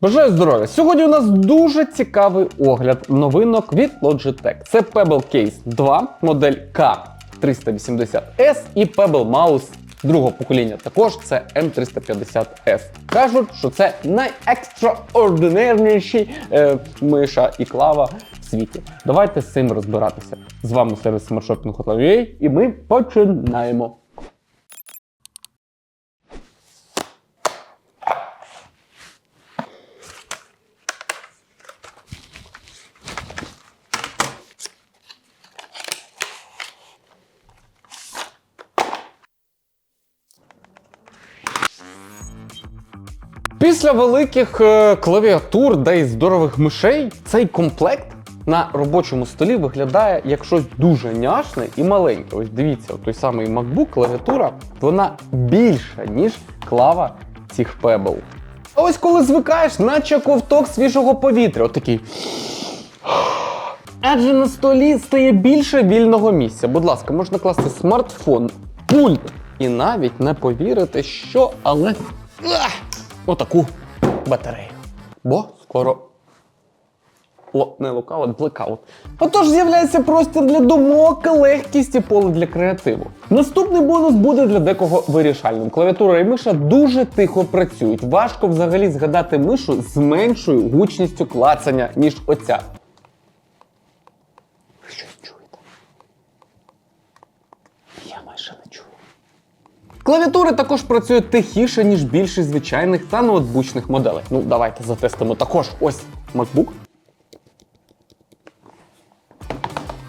Бажаю здоров'я! Сьогодні у нас дуже цікавий огляд новинок від Logitech. Це Pebble Case 2, модель K380S і Pebble Mouse другого покоління. Також це M350S. Кажуть, що це найекстраординарніший е, миша і клава в світі. Давайте з цим розбиратися. З вами сервіс смартшопінгу Hotline.ua і ми починаємо. Після великих е, клавіатур та й здорових мишей цей комплект на робочому столі виглядає як щось дуже няшне і маленьке. Ось дивіться, той самий MacBook, клавіатура, вона більша, ніж клава цих Pebble. А ось коли звикаєш, наче ковток свіжого повітря, отакий. Адже на столі стає більше вільного місця. Будь ласка, можна класти смартфон, пульт. І навіть не повірите, що, але! Отаку батарею. Бо скоро О, не локаут, блекаут. Отож з'являється простір для думок, легкість і поле для креативу. Наступний бонус буде для декого вирішальним. Клавіатура і миша дуже тихо працюють. Важко взагалі згадати мишу з меншою гучністю клацання, ніж оця. Ви щось чуєте? Я майже не чую. Клавіатури також працюють тихіше, ніж більшість звичайних та ноутбучних моделей. Ну, давайте затестимо також. Ось MacBook.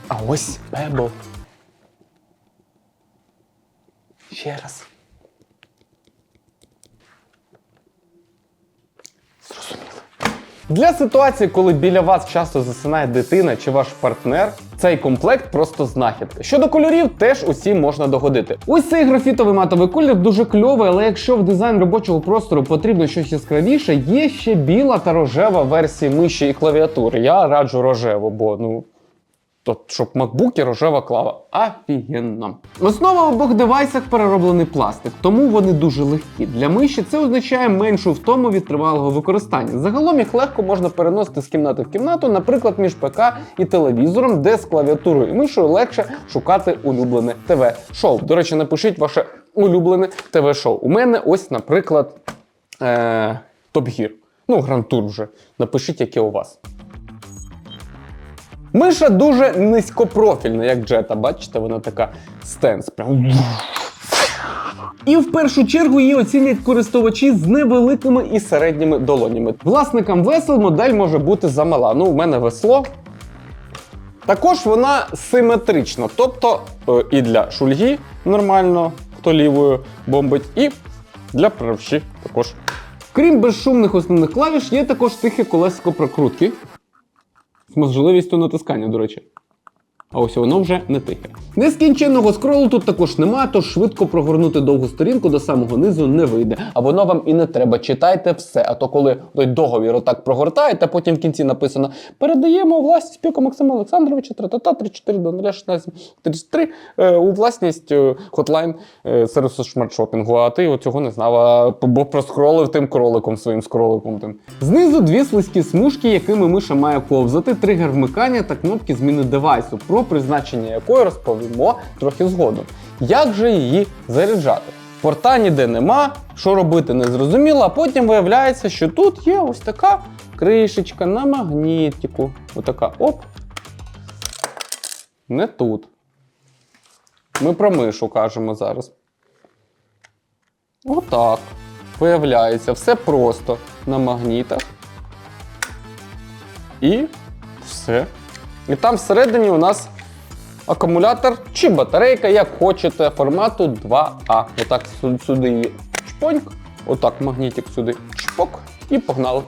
А ось Pebble. Ще раз. Зрозуміло. Для ситуації, коли біля вас часто засинає дитина чи ваш партнер, цей комплект просто знахідка. Щодо кольорів, теж усім можна догодити. Ось цей графітовий матовий колір дуже кльовий, але якщо в дизайн робочого простору потрібно щось яскравіше, є ще біла та рожева версії миші і клавіатури. Я раджу рожеву, бо ну. То, щоб MacBook і рожева клава. Офігенно. Основа в обох девайсах перероблений пластик, тому вони дуже легкі. Для миші це означає меншу втому від тривалого використання. Загалом їх легко можна переносити з кімнати в кімнату, наприклад, між ПК і телевізором, де з клавіатурою і мишою легше шукати улюблене ТВ-шоу. До речі, напишіть ваше улюблене ТВ-шоу. У мене ось, наприклад, е- Топ Гір. Ну, Грантур вже. Напишіть, яке у вас. Миша дуже низькопрофільна, як джета. Бачите, вона така стенс. І в першу чергу її оцінять користувачі з невеликими і середніми долонями. Власникам весел модель може бути замала. Ну, у мене весло. Також вона симетрична, тобто е, і для шульги нормально, хто лівою бомбить, і для правші також. Крім безшумних основних клавіш, є також тихе колесико прокрутки можливістю натискання, до речі. А ось воно вже не тихе. Нескінченного скролу тут також нема, тож швидко прогорнути довгу сторінку до самого низу не вийде. А воно вам і не треба. Читайте все. А то коли той договір отак прогортаєте, потім в кінці написано: передаємо у власність Піку Максима Олександровича, тра-та-та, 34 до 16 33 е, у власність е, хотлайн е, сервісу шмартшопінгу. А ти цього не знав, бо проскролив тим кроликом своїм скроликом. Тим. Знизу дві слизькі смужки, якими миша має ковзати, тригер вмикання та кнопки зміни девайсу, призначення якої розповімо трохи згодом. Як же її заряджати? Порта ніде нема, що робити не зрозуміло, а потім виявляється, що тут є ось така кришечка на магнітику. Отака оп. Не тут. Ми про мишу кажемо зараз. Отак. Виявляється, все просто на магнітах. І все. І там всередині у нас акумулятор чи батарейка, як хочете, формату 2А. Отак сюди її чпоньк, отак магнітик сюди чпок і погнали.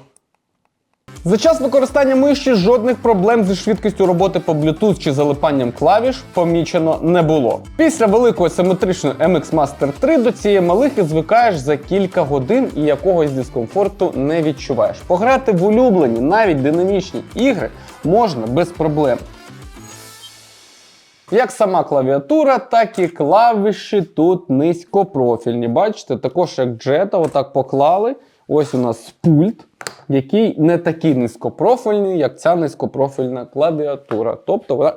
За час використання миші жодних проблем зі швидкістю роботи по Bluetooth чи залипанням клавіш помічено не було. Після великої симетричної MX Master 3 до цієї малихи звикаєш за кілька годин і якогось дискомфорту не відчуваєш. Пограти в улюблені, навіть динамічні ігри можна без проблем. Як сама клавіатура, так і клавіші тут низькопрофільні. Бачите, також як джета, отак поклали. ось у нас пульт, який не такий низькопрофільний, як ця низькопрофільна клавіатура. Тобто вона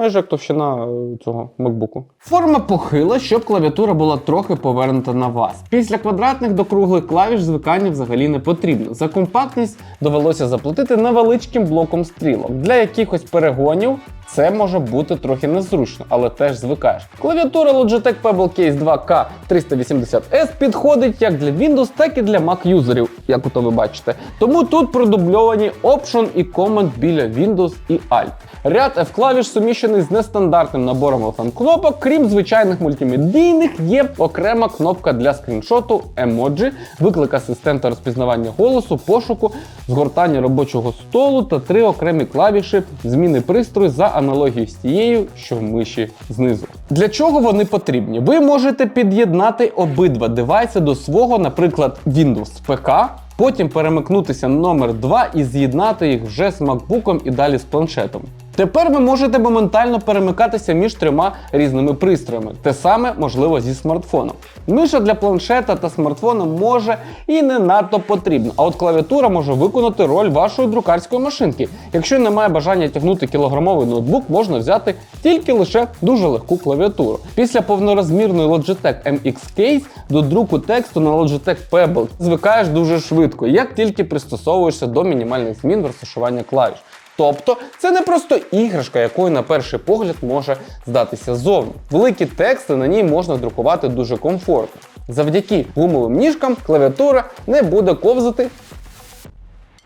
Майже як товщина е, цього макбуку. Форма похила, щоб клавіатура була трохи повернута на вас. Після квадратних до круглих клавіш звикання взагалі не потрібно. За компактність довелося заплатити невеличким блоком стрілок. Для якихось перегонів це може бути трохи незручно, але теж звикаєш. Клавіатура Logitech Pebble Case 2K 380S підходить як для Windows, так і для Mac юзерів, як ото ви бачите. Тому тут продубльовані Option і Command біля Windows і Alt. Ряд F-клавіш суміщений з нестандартним набором FM кнопок, крім звичайних мультимедійних, є окрема кнопка для скріншоту, емоджі, виклик асистента розпізнавання голосу, пошуку, згортання робочого столу та три окремі клавіші зміни пристрою за аналогією з тією, що в миші знизу. Для чого вони потрібні? Ви можете під'єднати обидва девайси до свого, наприклад, Windows ПК. Потім перемикнутися на номер 2 і з'єднати їх вже з MacBook і далі з планшетом. Тепер ви можете моментально перемикатися між трьома різними пристроями. Те саме можливо зі смартфоном. Миша для планшета та смартфона може і не надто потрібна, а от клавіатура може виконати роль вашої друкарської машинки. Якщо немає бажання тягнути кілограмовий ноутбук, можна взяти тільки лише дуже легку клавіатуру. Після повнорозмірної Logitech MX Case до друку тексту на Logitech Pebble звикаєш дуже швидко, як тільки пристосовуєшся до мінімальних змін в розташування клавіш. Тобто це не просто іграшка, якою на перший погляд може здатися зовні. Великі тексти на ній можна друкувати дуже комфортно. Завдяки гумовим ніжкам клавіатура не буде ковзати.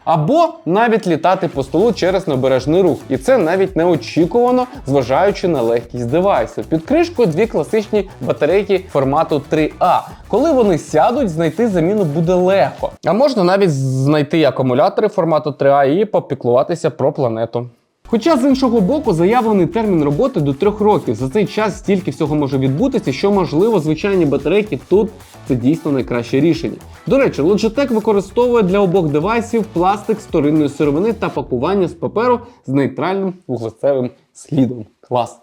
Або навіть літати по столу через набережний рух, і це навіть неочікувано, зважаючи на легкість девайсу. Під кришкою дві класичні батарейки формату 3А. Коли вони сядуть, знайти заміну буде легко. А можна навіть знайти акумулятори формату 3А і попіклуватися про планету. Хоча з іншого боку заявлений термін роботи до трьох років. За цей час стільки всього може відбутися, що можливо звичайні батарейки тут це дійсно найкраще рішення. До речі, Logitech використовує для обох девайсів пластик з вторинної сировини та пакування з паперу з нейтральним вуглецевим слідом. Клас!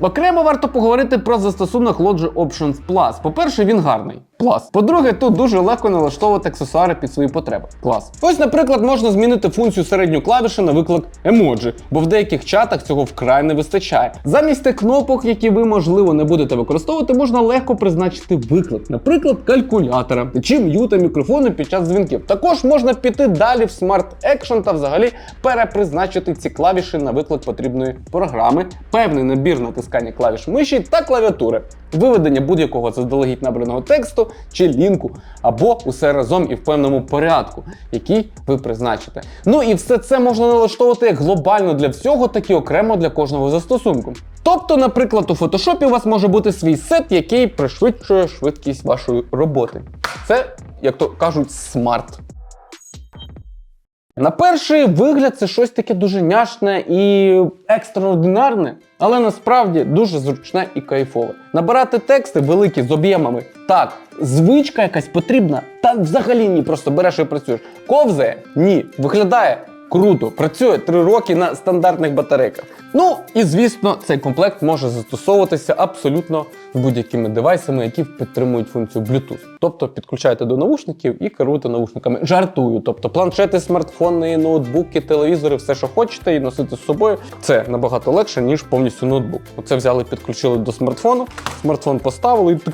Окремо варто поговорити про застосунок Logi Options Plus. По-перше, він гарний. Клас. По-друге, тут дуже легко налаштовувати аксесуари під свої потреби. Клас. Ось, наприклад, можна змінити функцію середньої клавіші на виклик емоджі, бо в деяких чатах цього вкрай не вистачає. Замість тих кнопок, які ви, можливо, не будете використовувати, можна легко призначити виклик, наприклад, калькулятора чи м'юта мікрофону під час дзвінків. Також можна піти далі в Smart Action та взагалі перепризначити ці клавіші на виклик потрібної програми, певний набір натискання клавіш миші та клавіатури, виведення будь-якого заздалегідь набраного тексту чи лінку, або усе разом і в певному порядку, який ви призначите. Ну і все це можна налаштовувати як глобально для всього, так і окремо для кожного застосунку. Тобто, наприклад, у фотошопі у вас може бути свій сет, який пришвидшує швидкість вашої роботи. Це, як то кажуть, смарт. На перший вигляд це щось таке дуже няшне і екстраординарне, але насправді дуже зручне і кайфове. Набирати тексти великі з об'ємами. Так, звичка якась потрібна, та взагалі ні, просто береш і працюєш. Ковзає? Ні. Виглядає круто, працює 3 роки на стандартних батарейках. Ну і звісно, цей комплект може застосовуватися абсолютно з будь-якими девайсами, які підтримують функцію Bluetooth. Тобто підключаєте до наушників і керуєте наушниками. Жартую, тобто планшети, смартфони, ноутбуки, телевізори, все, що хочете, і носити з собою. Це набагато легше, ніж повністю ноутбук. Оце взяли, підключили до смартфону, смартфон поставили і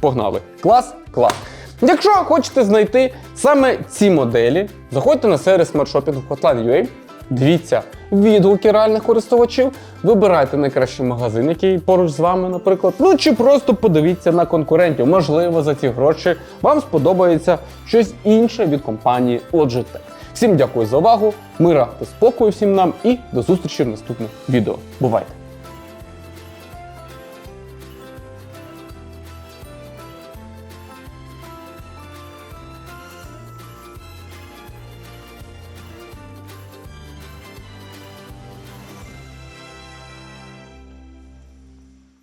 погнали. Клас, клас. Якщо хочете знайти саме ці моделі, заходьте на сервіс смартшопінгу Hotline.ua, дивіться відгуки реальних користувачів, вибирайте найкращий магазин, який поруч з вами, наприклад. Ну чи просто подивіться на конкурентів. Можливо, за ці гроші вам сподобається щось інше від компанії Logitech. Всім дякую за увагу, мира та спокою всім нам і до зустрічі в наступних відео. Бувайте!